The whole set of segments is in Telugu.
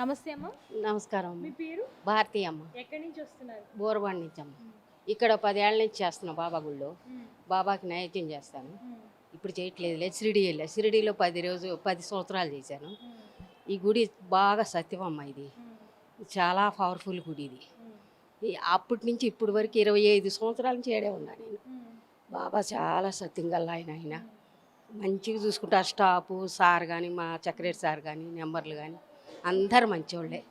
నమస్తే అమ్మ. నమస్కారం మీ పేరు? భారతీయ అమ్మ. ఎక్కడి నుంచి వస్తున్నారు? బోరబండి నుంచి అమ్మ. ఇక్కడ పదేళ్ళ నుంచి చేస్తున్నా బాబా గుళ్ళో. బాబాకి నైవేద్యం చేస్తాను. ఇప్పుడు చేయట్లేదు లేదు షిరిడి వెళ్ళా షిరిడిలో పది రోజు పది సంవత్సరాలు చేశాను. ఈ గుడి బాగా సత్యం అమ్మ ఇది. చాలా పవర్ఫుల్ గుడి ఇది. అప్పటి నుంచి ఇప్పటి వరకు ఇరవై ఐదు సంవత్సరాల నుంచి ఏడే ఉన్నా నేను. బాబా చాలా సత్యం గల ఆయన ఆయన. మంచిగా చూసుకుంటారు. స్టాఫ్ సార్ కానీ మా చక్రేట్ సార్ కానీ నెంబర్లు కానీ అందరు మంచోళ్ళే.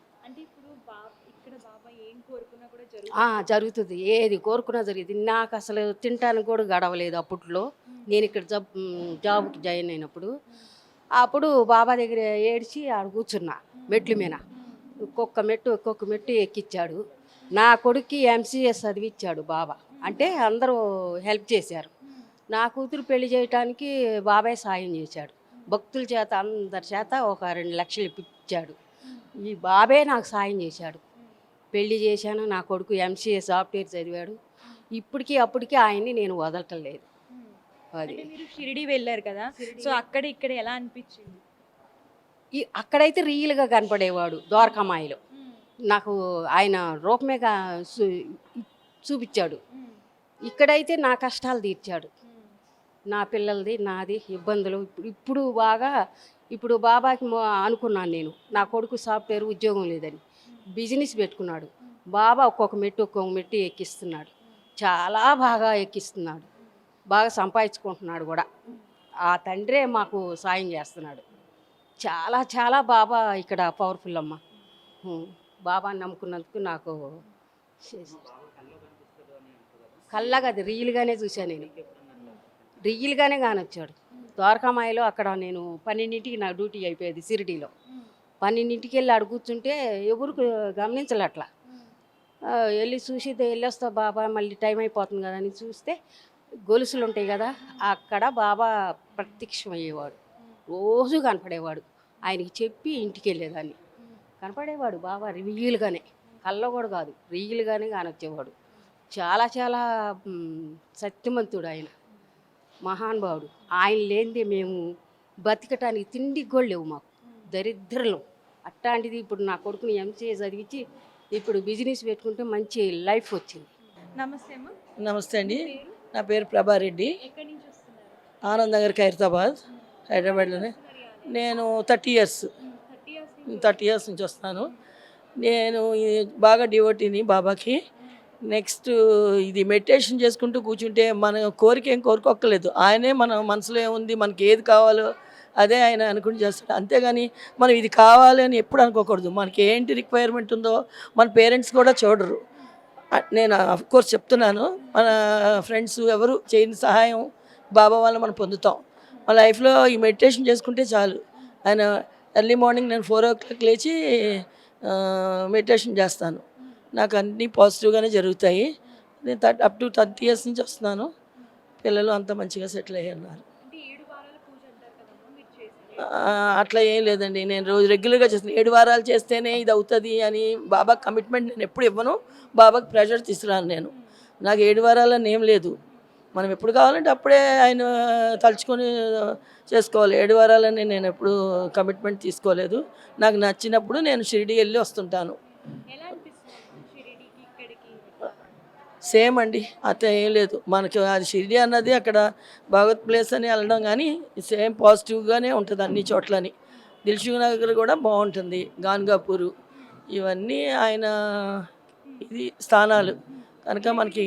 జరుగుతుంది. ఏది కోరుకున్నా జరిగింది. నాకు అసలు తినటానికి కూడా గడవలేదు అప్పట్లో. నేను ఇక్కడ జాబ్ జాబ్కి జాయిన్ అయినప్పుడు. అప్పుడు బాబా దగ్గర ఏడ్చి ఆడ కూర్చున్నా మెట్ల మీద. ఒక్కొక్క మెట్టు ఒక్కొక్క మెట్టు ఎక్కిచ్చాడు. నా కొడుక్కి ఎంసీఎస్ చదివిచ్చాడు బాబా. అంటే అందరూ హెల్ప్ చేశారు. నా కూతురు పెళ్ళి చేయటానికి బాబాయ్ సాయం చేశాడు. భక్తుల చేత అందరి చేత ఒక రెండు లక్షలు ఇప్పించాడు. ఈ బాబే నాకు సాయం చేశాడు. పెళ్ళి చేశాను నా కొడుకు ఎంసీఏ సాఫ్ట్వేర్ చదివాడు. ఇప్పటికీ అప్పటికి ఆయన్ని నేను వదలటం లేదు అది షిరిడి వెళ్ళారు కదా సో అక్కడ ఇక్కడ ఎలా అనిపించింది? ఈ అక్కడైతే రియల్గా కనపడేవాడు ద్వారకామాయిలో. నాకు ఆయన రూపమే చూపించాడు. ఇక్కడైతే నా కష్టాలు తీర్చాడు. నా పిల్లలది నాది ఇబ్బందులు. ఇప్పుడు ఇప్పుడు బాగా ఇప్పుడు బాబాకి అనుకున్నాను నేను. నా కొడుకు సాఫ్ట్వేర్ ఉద్యోగం లేదని. బిజినెస్ పెట్టుకున్నాడు. బాబా ఒక్కొక్క మెట్టు ఒక్కొక్క మెట్టు ఎక్కిస్తున్నాడు. చాలా బాగా ఎక్కిస్తున్నాడు. బాగా సంపాదించుకుంటున్నాడు కూడా. ఆ తండ్రే మాకు సాయం చేస్తున్నాడు. చాలా చాలా బాబా ఇక్కడ పవర్ఫుల్ అమ్మ. బాబాని నమ్ముకున్నందుకు నాకు కళ్ళగా అది రియల్గానే చూశాను నేను. రియల్గానే కానొచ్చాడు ద్వారకామాయలో అక్కడ నేను పన్నెండింటికి నా డ్యూటీ అయిపోయేది సిరిడీలో. పన్నెండింటికి వెళ్ళి ఆడ కూర్చుంటే ఎవరు గమనించలే అట్లా వెళ్ళి చూసి వెళ్ళొస్తా బాబా మళ్ళీ టైం అయిపోతుంది కదా అని చూస్తే గొలుసులు ఉంటాయి కదా అక్కడ బాబా ప్రత్యక్షమయ్యేవాడు. రోజు కనపడేవాడు. ఆయనకి చెప్పి ఇంటికి వెళ్ళేదాన్ని కనపడేవాడు బాబా రియల్గానే కళ్ళ కూడా కాదు రియల్గానే కానొచ్చేవాడు చాలా చాలా సత్యమంతుడు ఆయన. మహానుభావుడు. ఆయన లేనిదే మేము బతకటానికి తిండికి కూడా లేవు మాకు. దరిద్రలం. అట్లాంటిది ఇప్పుడు నా కొడుకుని ఎంసీఏ చదివించి ఇప్పుడు బిజినెస్ పెట్టుకుంటే మంచి లైఫ్ వచ్చింది. నమస్తే అమ్మ. నమస్తే అండి. పేరు? నా పేరు ప్రభారెడ్డి. ఎక్కడి నుంచి వస్తున్నారు? ఆనంద్ నగర్ ఖైరతాబాద్ హైదరాబాద్లోనే. నేను thirty years. Thirty years thirty years నుంచి వస్తాను. నేను బాగా డివోటీని బాబాకి. నెక్స్ట్ ఇది మెడిటేషన్ చేసుకుంటూ కూర్చుంటే మన కోరిక ఏం కోరుకోక్కర్లేదు. ఆయనే మన మనసులో ఏముంది మనకి ఏది కావాలో అదే ఆయన అనుకుని చేస్తాడు. అంతేగాని మనం ఇది కావాలి అని ఎప్పుడు అనుకోకూడదు. మనకి ఏంటి రిక్వైర్మెంట్ ఉందో మన పేరెంట్స్ కూడా చూడరు. నేను అఫ్ కోర్స్ చెప్తున్నాను. మన ఫ్రెండ్స్ ఎవరు చేయని సహాయం బాబా వల్ల మనం పొందుతాం. మన లైఫ్లో ఈ మెడిటేషన్ చేసుకుంటే చాలు. ఆయన ఎర్లీ మార్నింగ్ నేను ఫోర్ ఓ క్లాక్ లేచి మెడిటేషన్ చేస్తాను. నాకు అన్నీ పాజిటివ్గానే జరుగుతాయి. నేను thirty up to thirty years నుంచి వస్తున్నాను. పిల్లలు అంతా మంచిగా సెటిల్ అయ్యి ఉన్నారు అట్లా ఏం లేదండి. నేను రోజు రెగ్యులర్గా చేస్తాను ఏడు వారాలు చేస్తేనే ఇది అవుతుంది అని బాబా కమిట్మెంట్ నేను ఎప్పుడు ఇవ్వను. బాబాకి ప్రెషర్ తీసుకురాను నేను. నాకు ఏడు వారాలని ఏం లేదు. మనం ఎప్పుడు కావాలంటే అప్పుడే ఆయన తలుచుకొని చేసుకోవాలి. ఏడు వారాలని నేను ఎప్పుడు కమిట్మెంట్ తీసుకోలేదు. నాకు నచ్చినప్పుడు నేను షిరిడి వెళ్ళి వస్తుంటాను ఎలా అనిపిస్తుంది షిరిడికి ఇక్కడికి సేమ్ అండి. అంత ఏం లేదు. మనకి అది షిరిడి అన్నది అక్కడ భగవత్ ప్లేస్ అని వెళ్ళడం కానీ సేమ్ పాజిటివ్గానే ఉంటుంది అన్ని చోట్లని. దిల్సుఖ్ నగర్ కూడా బాగుంటుంది. గాన్గాపూరు ఇవన్నీ ఆయన ఇది స్థానాలు. కనుక మనకి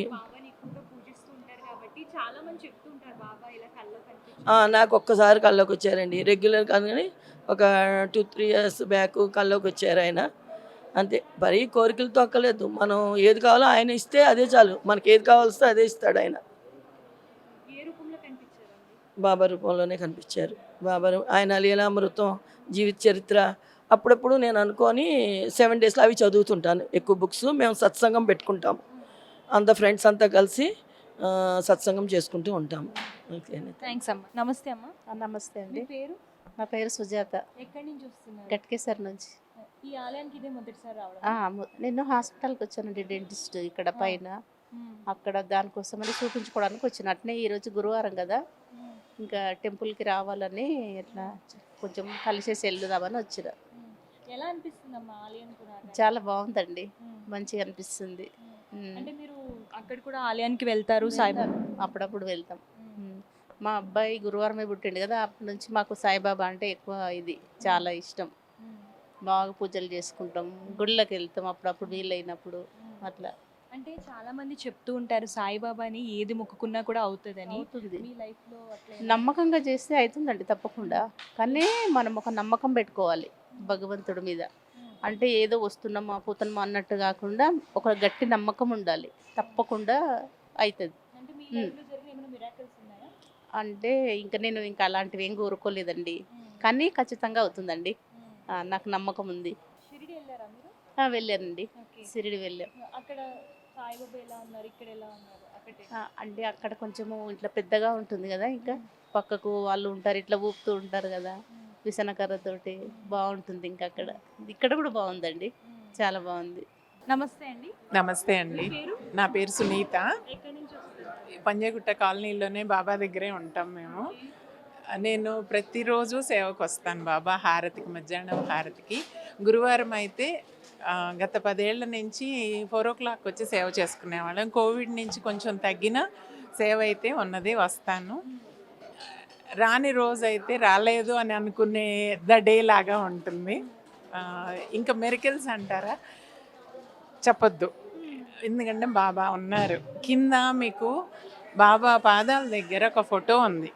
చాలా నాకు ఒక్కసారి కల్లోకి వచ్చారండి రెగ్యులర్ కాదు కానీ ఒక టూ త్రీ ఇయర్స్ బ్యాక్ కల్లోకి వచ్చారు ఆయన. అంతే. మరీ కోరికలతో అక్కలేదు మనం ఏది కావాలో ఆయన ఇస్తే అదే చాలు. మనకి ఏది కావాల్స్తే అదే ఇస్తాడు ఆయన. బాబా రూపంలోనే కనిపించారు. బాబా ఆయన లీలామృతం జీవిత చరిత్ర అప్పుడప్పుడు నేను అనుకొని సెవెన్ డేస్లో అవి చదువుతుంటాను. ఎక్కువ బుక్స్ మేము సత్సంగం పెట్టుకుంటాము. అంత ఫ్రెండ్స్ అంతా కలిసి సత్సంగం చేసుకుంటూ ఉంటాము. ఓకేనే థ్యాంక్స్ అమ్మ. నమస్తే అమ్మ. నమస్తే అండి. పేరు? నా పేరు సుజాత. ఎక్కడి నుంచి వస్తున్నారు? గట్కేసర్ నుంచి. ఈ ఆలయానికి ఇదే మొదటిసారి రావడం ఆ, ము- నేను హాస్పిటల్కి వచ్చానండి డెంటిస్ట్ ఇక్కడ పైన. అక్కడ దానికోసమని చూపించుకోవడానికి వచ్చిన అట్నే ఈరోజు గురువారం కదా. ఇంకా టెంపుల్కి రావాలని ఇట్లా కొంచెం కలిసేసి వెళ్దామని వచ్చిన. ఎలా అనిపిస్తుంది అమ్మా ఆలయం కూడా చాలా బాగుందండి. మంచిగా అనిపిస్తుంది. అంటే మీరు అక్కడ కూడా ఆలయానికి వెళ్తారు సాయిబాబా. అప్పుడప్పుడు వెళ్తాం. మా అబ్బాయి గురువారమే పుట్టిండు కదా అప్పటి నుంచి మాకు సాయిబాబా అంటే ఎక్కువ ఇది చాలా ఇష్టం. బాగా పూజలు చేసుకుంటాం గుళ్ళకి వెళ్తాం అప్పుడప్పుడు వీలైనప్పుడు. అట్లా. అంటే చాలా మంది చెప్తూ ఉంటారు సాయిబాబాని ఏది మొక్కుకున్నా కూడా అవుతుందని. నమ్మకంగా చేస్తే అవుతుందండి తప్పకుండా. కానీ మనం ఒక నమ్మకం పెట్టుకోవాలి భగవంతుడి మీద. అంటే ఏదో వస్తున్నామా పోతున్నామా అన్నట్టు కాకుండా ఒక గట్టి నమ్మకం ఉండాలి. తప్పకుండా అవుతుంది. అంటే ఇంకా నేను ఇంకా అలాంటివి ఏం కోరుకోలేదండి. కానీ ఖచ్చితంగా అవుతుందండి. నాకు నమ్మకం ఉంది. షిరిడి వెళ్ళారా మీరు? ఆ, వెళ్ళానండి. ఓకే. సిరిడి వెళ్ళాం. అక్కడ సాయిబాబా ఎలా ఉన్నారు? ఇక్కడ ఎలా ఉన్నారు? అక్కడే. ఆ, అంటే అక్కడ కొంచెము ఇట్లా పెద్దగా ఉంటుంది కదా ఇంకా. పక్కకు వాళ్ళు ఉంటారు ఇట్లా ఊపుతూ ఉంటారు కదా. ఉమ్. విసనకర్రతోటి బాగుంటుంది ఇంకా అక్కడ. ఇక్కడ కూడా బాగుందండి. ఉమ్. చాలా బాగుంది. నమస్తే అండి. నమస్తే మీ అండి పేరు? నా పేరు సునీత. ఎక్కడి నుంచి వస్తున్నారు? పంజాగుట్ట కాలనీలోనే బాబా దగ్గరే ఉంటాం మేము. నేను ప్రతిరోజు సేవకు వస్తాను బాబా హారతికి మధ్యాహ్నం హారతికి. గురువారం అయితే గత పదేళ్ళ నుంచి ఫోర్ ఓ క్లాక్ వచ్చి సేవ చేసుకునేవాళ్ళం. కోవిడ్ నుంచి కొంచెం తగ్గిన సేవ అయితే ఉన్నది వస్తాను. రాని రోజు అయితే రాలేదు అని అనుకునే ద డే లాగా ఉంటుంది. ఇంకా మెరికల్స్ అంటారా? చెప్పొద్దు. ఎందుకంటే బాబా ఉన్నారు. కింద మీకు బాబా పాదాల దగ్గర ఒక ఫోటో ఉంది.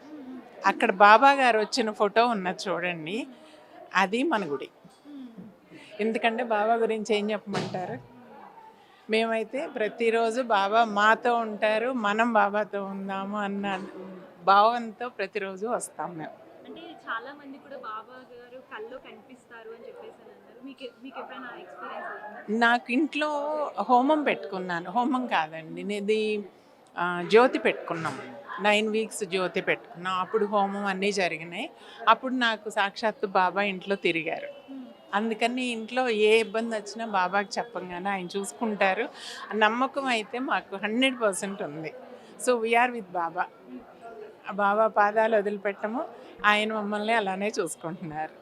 అక్కడ బాబా గారు వచ్చిన ఫోటో ఉన్నది చూడండి. అది మన గుడి. ఎందుకంటే బాబా గురించి ఏం చెప్పమంటారు? మేమైతే ప్రతిరోజు బాబా మాతో ఉంటారు మనం బాబాతో ఉందాము అన్న భావంతో ప్రతిరోజు వస్తాం మేము. అంటే చాలా మంది కూడా బాబా గారు కల్లో కనిపిస్తారు అని చెప్పేసి నాకు ఇంట్లో హోమం పెట్టుకున్నాను. హోమం కాదండి. ఇది జ్యోతి పెట్టుకున్నాం. నైన్ వీక్స్ జ్యోతి పెట్టుకున్నాం అప్పుడు హోమం అన్నీ జరిగినాయి. అప్పుడు నాకు సాక్షాత్తు బాబా ఇంట్లో తిరిగారు. అందుకని ఇంట్లో ఏ ఇబ్బంది వచ్చినా బాబాకి చెప్పంగానే ఆయన చూసుకుంటారు. నమ్మకం అయితే మాకు హండ్రెడ్ పర్సెంట్ ఉంది. So we are with Baba. Baba పాదాలు వదిలిపెట్టము. ఆయన మమ్మల్ని అలానే చూసుకుంటున్నారు.